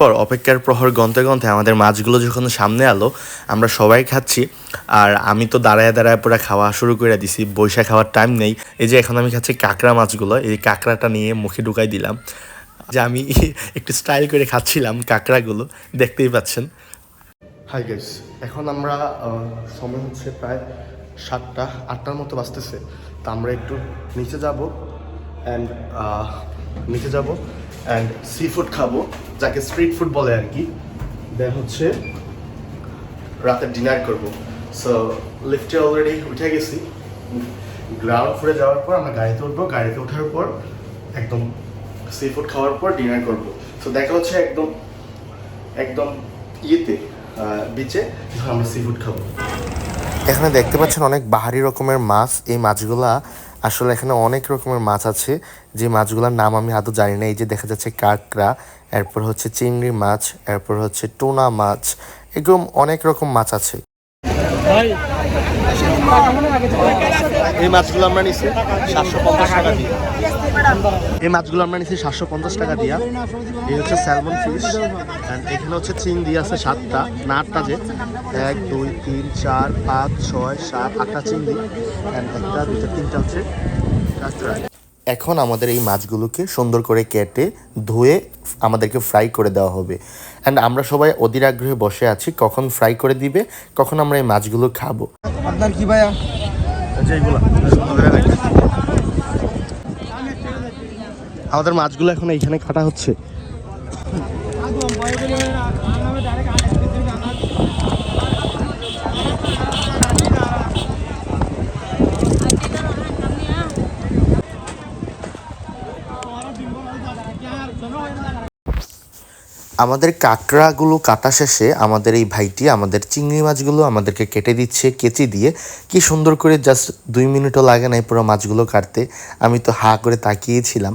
পর অপেক্ষার প্রহর গন্তে গন্তে আমাদের মাছগুলো যখন সামনে আলো, আমরা সবাই খাচ্ছি। আর আমি তো দাঁড়ায় দাঁড়ায় পুরো খাওয়া শুরু করে দিছি বৈশা খাওয়ার টাইম নেই। এই যে এখন আমি খাচ্ছি কাঁকড়া মাছগুলো, এই কাঁকড়াটা নিয়ে মুখে ঢুকাই দিলাম। যে আমি একটু স্টাইল করে খাচ্ছিলাম কাঁকড়াগুলো, দেখতেই পাচ্ছেন। হাই গাইস এখন আমরা সময় হচ্ছে প্রায় সাতটা, আটটার মতো বাজতেছে। তা আমরা একটু নিচে যাব অ্যান্ড নিচে যাব। অ্যান্ড সি ফুড খাব, যাকে স্ট্রিট ফুড বলে আর কি। দেন হচ্ছে রাতে ডিনার করব। সো লিফটে অলরেডি উঠে গেছি। গ্রাউন্ড ফ্লোরে যাওয়ার পর আমরা গাড়িতে উঠবো। গাড়িতে ওঠার পর একদম সি ফুড খাওয়ার পর ডিনার করব। সো দেখা হচ্ছে একদম একদম ইয়েতে বিচে আমরা সি ফুড খাব। এখানে দেখতে পাচ্ছেন অনেক বাহারি রকমের মাছ। এই মাছগুলা আসলে এখানে অনেক রকমের মাছ আছে যে মাছগুলোর নাম আমি আদৌ জানি না। এই যে দেখা যাচ্ছে কাঁকড়া এরপর হচ্ছে চিংড়ি মাছ এরপর হচ্ছে টোনা মাছ এরকম অনেক রকম মাছ আছে। এই মাছগুলো আমরা নিচ্ছি সাতশো পঞ্চাশ টাকা দিয়ে। এই মাছগুলো আমরা নিচ্ছি সাতশো পঞ্চাশ টাকা দিয়া। এই হচ্ছে স্যালমন ফিশ এখানে হচ্ছে চিংড়ি আছে সাতটা না আটটা যে। এক দুই তিন চার পাঁচ ছয় সাত আটটা চিংড়ি একটা দুইটা তিনটা হচ্ছে এখন আমাদের এই মাছগুলোকে সুন্দর করে কেটে ধুয়ে আমাদেরকে ফ্রাই করে দেওয়া হবে। অ্যান্ড আমরা সবাই অধীর আগ্রহে বসে আছি কখন ফ্রাই করে দিবে কখন আমরা এই মাছগুলো খাব। আপনার কি ভাইয়া? যেগুলো সুন্দর করে রাখি। আমাদের মাছগুলো এখন এইখানে কাটা হচ্ছে। আমাদের কাঁকড়াগুলো কাটা শেষে আমাদের এই ভাইটি, আমাদের চিংড়ি মাছগুলো আমাদেরকে কেটে দিচ্ছে, কেচি দিয়ে। কি সুন্দর করে জাস্ট দুই মিনিটও লাগে নাই পুরো মাছগুলো কাটতে। আমি তো হা করে তাকিয়েছিলাম।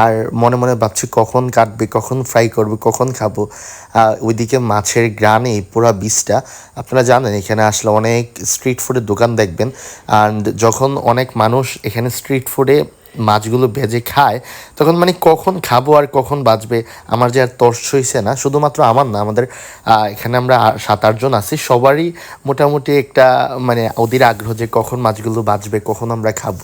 আর মনে মনে ভাবছি কখন কাটবে, কখন ফ্রাই করবে, কখন খাব। ওইদিকে মাছের গ্রানে পুরো বীজটা আপনারা জানেন, এখানে আসলে অনেক স্ট্রিট ফুডের দোকান দেখবেন। অ্যান্ড যখন অনেক মানুষ এখানে স্ট্রিট ফুডে মাছগুলো ভেজে খায়, তখন মানে কখন খাব আর কখন বাঁচবে আমার যে আর তর্স হয়েছে না, শুধুমাত্র আমার না, আমাদের এখানে আমরা সাত আটজন আছি, সবারই মোটামুটি একটা মানে ওদের আগ্রহ যে কখন মাছগুলো বাঁচবে, কখন আমরা খাব।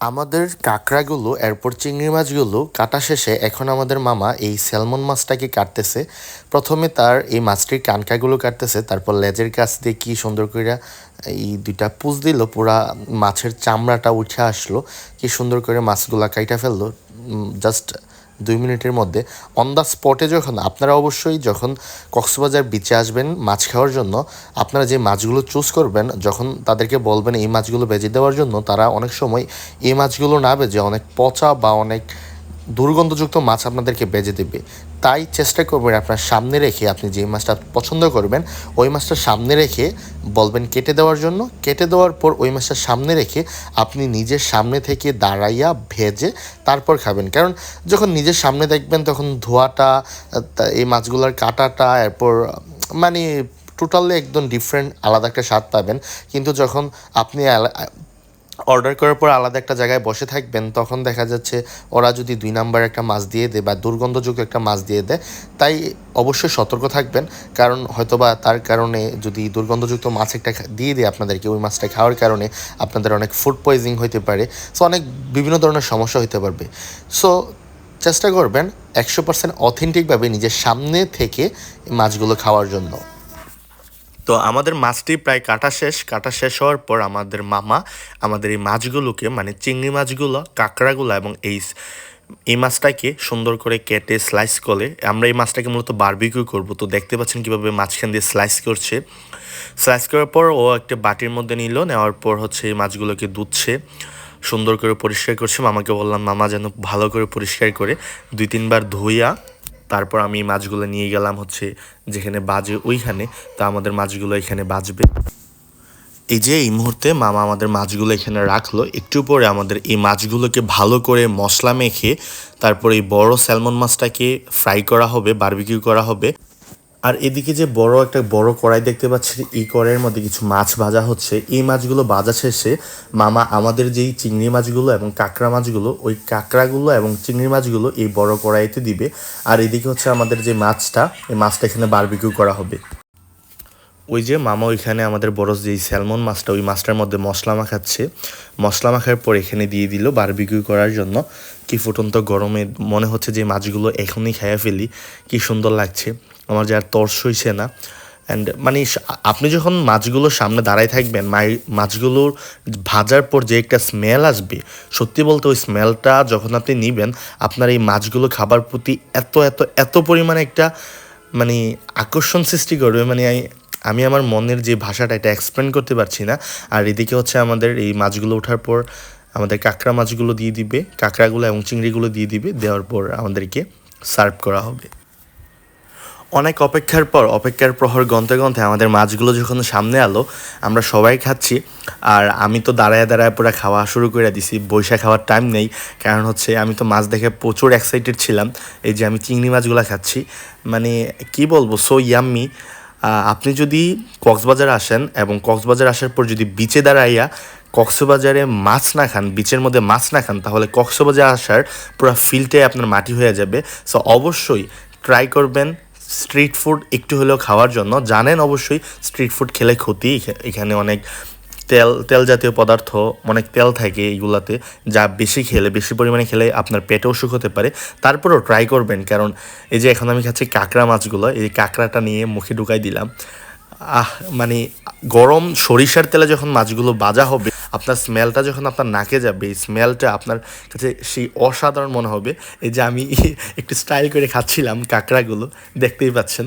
আমাদের কাঁকড়াগুলো, এরপর চিংড়ি মাছগুলো কাটা শেষে এখন আমাদের মামা এই স্যালমন মাছটাকে কাটতেছে। প্রথমে তার এই মাছটির কানকাগুলো কাটতেছে, তারপর লেজের কাছ দিয়ে কী সুন্দর করে এই দুইটা পুজ দিল, পুরা মাছের চামড়াটা উঠে আসলো, কি সুন্দর করে মাছগুলো কাইটা ফেলল জাস্ট দুই মিনিটের মধ্যে অন দ্য স্পটে যখন আপনারা অবশ্যই যখন কক্সবাজার বিচে আসবেন মাছ খাওয়ার জন্য, আপনারা যে মাছগুলো চুজ করবেন, যখন তাদেরকে বলবেন এই মাছগুলো বেজে দেওয়ার জন্য, তারা অনেক সময় এই মাছগুলো না বেজে অনেক পচা বা অনেক দুর্গন্ধযুক্ত মাছ আপনাদেরকে বেজে দেবে। তাই চেষ্টা করবেন আপনার সামনে রেখে আপনি যে মাছটা পছন্দ করবেন, ওই মাছটা সামনে রেখে বলবেন কেটে দেওয়ার জন্য। কেটে দেওয়ার পর ওই মাছটা সামনে রেখে আপনি নিজের সামনে থেকে দাঁড়াইয়া ভেজে তারপর খাবেন। কারণ যখন নিজের সামনে দেখবেন তখন ধোয়াটা এই মাছগুলোর কাটাটা, এরপর মানে টোটালি একদম ডিফারেন্ট আলাদা একটা স্বাদ পাবেন। কিন্তু যখন আপনি অর্ডার করার পর আলাদা একটা জায়গায় বসে থাকবেন, তখন দেখা যাচ্ছে ওরা যদি দুই নাম্বার একটা মাছ দিয়ে দেয় বা দুর্গন্ধযুক্ত একটা মাছ দিয়ে দেয়, তাই অবশ্যই সতর্ক থাকবেন। কারণ হয়তোবা তার কারণে যদি দুর্গন্ধযুক্ত মাছ একটা দিয়ে দেয় আপনাদেরকে, ওই মাছটা খাওয়ার কারণে আপনাদের অনেক ফুড পয়জিং হতে পারে। সো অনেক বিভিন্ন ধরনের সমস্যা হতে পারবে। সো চেষ্টা করবেন একশো পার্সেন্ট অথেন্টিকভাবে নিজের সামনে থেকে মাছগুলো খাওয়ার জন্য। তো আমাদের মাছটি প্রায় কাটা শেষ কাটা শেষ হওয়ার পর আমাদের মামা আমাদের এই মাছগুলোকে মানে চিংড়ি মাছগুলো, কাঁকড়াগুলো এবং এই এই মাছটাকে সুন্দর করে কেটে স্লাইস করে আমরা এই মাছটাকে মূলত বারবিকিউ করব। তো দেখতে পাচ্ছেন কীভাবে মাঝখান দিয়ে স্লাইস করছে। স্লাইস করার পর ও একটা বাটির মধ্যে নিল, নেওয়ার পর হচ্ছে এই মাছগুলোকে দুধছে, সুন্দর করে পরিষ্কার করছে। মামাকে বললাম, মামা যেন ভালো করে পরিষ্কার করে দুই তিনবার ধুইয়া তারপর আমি মাছগুলো নিয়ে গেলাম হচ্ছে যেখানে বাজে ওইখানে, তো আমাদের মাছগুলো এখানে বাজবে। এই যে এই মুহূর্তে মামা আমাদের মাছগুলো এখানে রাখল, একটু পরে আমাদের এই মাছগুলোকে ভালো করে মশলা মেখে তারপর এই বড় স্যালমন মাছটাকে ফ্রাই করা হবে বারবিকিউ করা হবে। আর এদিকে যে বড় একটা বড় কড়াই দেখতে পাচ্ছি এই কড়াইয়ের মধ্যে কিছু মাছ ভাজা হচ্ছে। এই মাছগুলো ভাজা শেষে মামা আমাদের যেই চিংড়ি মাছগুলো এবং কাঁকড়া মাছগুলো, ওই কাঁকড়াগুলো এবং চিংড়ি মাছগুলো এই বড় কড়াইতে দিবে। আর এদিকে হচ্ছে আমাদের যে মাছটা, এই মাছটা এখানে বারবিকিউ করা হবে। ওই যে মামা ওইখানে আমাদের বড় যেই স্যালমন মাছটা, ওই মাছটার মধ্যে মশলা মাখাচ্ছে। মশলা মাখার পর এখানে দিয়ে দিল বারবিকিউ করার জন্য। কি ফুটন্ত গরমে মনে হচ্ছে যে মাছগুলো এখনই খাইয়া ফেলি। কি সুন্দর লাগছে। আমার যে আর তর্স হইছে না। অ্যান্ড মানে আপনি যখন মাছগুলোর সামনে দাঁড়ায় থাকবেন মাছগুলোর ভাজার পর যে একটা স্মেল আসবে, সত্যি বলতে ওই স্মেলটা যখন আপনি নিবেন, আপনার এই মাছগুলো খাবার প্রতি এত এত এত পরিমাণে একটা মানে আকর্ষণ সৃষ্টি করবে। মানে আমি আমার মনের যে ভাষাটা, এটা এক্সপ্লেন করতে পারছি না। আর এদিকে হচ্ছে আমাদের এই মাছগুলো ওঠার পর আমাদের কাঁকড়া মাছগুলো দিয়ে দিবে, কাঁকড়াগুলো এবং চিংড়িগুলো দিয়ে দিবে, দেওয়ার পর আমাদেরকে সার্ভ করা হবে। অনেক অপেক্ষার পর, অপেক্ষার প্রহর গন্তে গন্তে আমাদের মাছগুলো যখন সামনে আলো, আমরা সবাই খাচ্ছি। আর আমি তো দাঁড়ায় দাঁড়ায় পুরো খাওয়া শুরু করে দিছি। বৈশা খাওয়ার টাইম নেই, কারণ হচ্ছে আমি তো মাছ দেখে প্রচুর এক্সাইটেড ছিলাম। এই যে আমি চিংড়ি মাছগুলো খাচ্ছি। মানে কি বলব সো ইয়াম্মি আপনি যদি কক্সবাজার আসেন এবং কক্সবাজার আসার পর যদি বিচে দাঁড়াইয়া কক্সবাজারে মাছ না খান বিচের মধ্যে মাছ না খান, তাহলে কক্সবাজার আসার পুরো ফিল্ডটাই আপনার মাটি হয়ে যাবে। সো অবশ্যই ট্রাই করবেন। স্ট্রিট ফুড একটু হলেও খাওয়ার জন্য। জানেন অবশ্যই স্ট্রিট ফুড খেলে ক্ষতি। এখানে অনেক তেল তেল জাতীয় পদার্থ, অনেক তেল থাকে এইগুলাতে, যা বেশি খেলে, বেশি পরিমাণে খেলে আপনার পেটে অসুখ হতে পারে। তারপরেও ট্রাই করবেন, কারণ এই যে এখন আমি খাচ্ছি কাঁকড়া মাছগুলো, এই কাঁকড়াটা নিয়ে মুখে ঢুকাই দিলাম, আহ মানে গরম সরিষার তেলে যখন মাছগুলো বাজা হবে আপনার স্মেলটা যখন আপনার নাকে যাবে, এই স্মেলটা আপনার কাছে সেই অসাধারণ মনে হবে। এই যে আমি একটু স্টাইল করে খাচ্ছিলাম কাঁকড়াগুলো, দেখতেই পাচ্ছেন।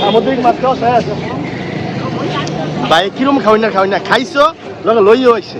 সামুদ্রিক মাছ খাওয়া শেষ ভাই কিরম খাওয়াই না খাওয়াই না? খাইছো? লগে লইও আইছে।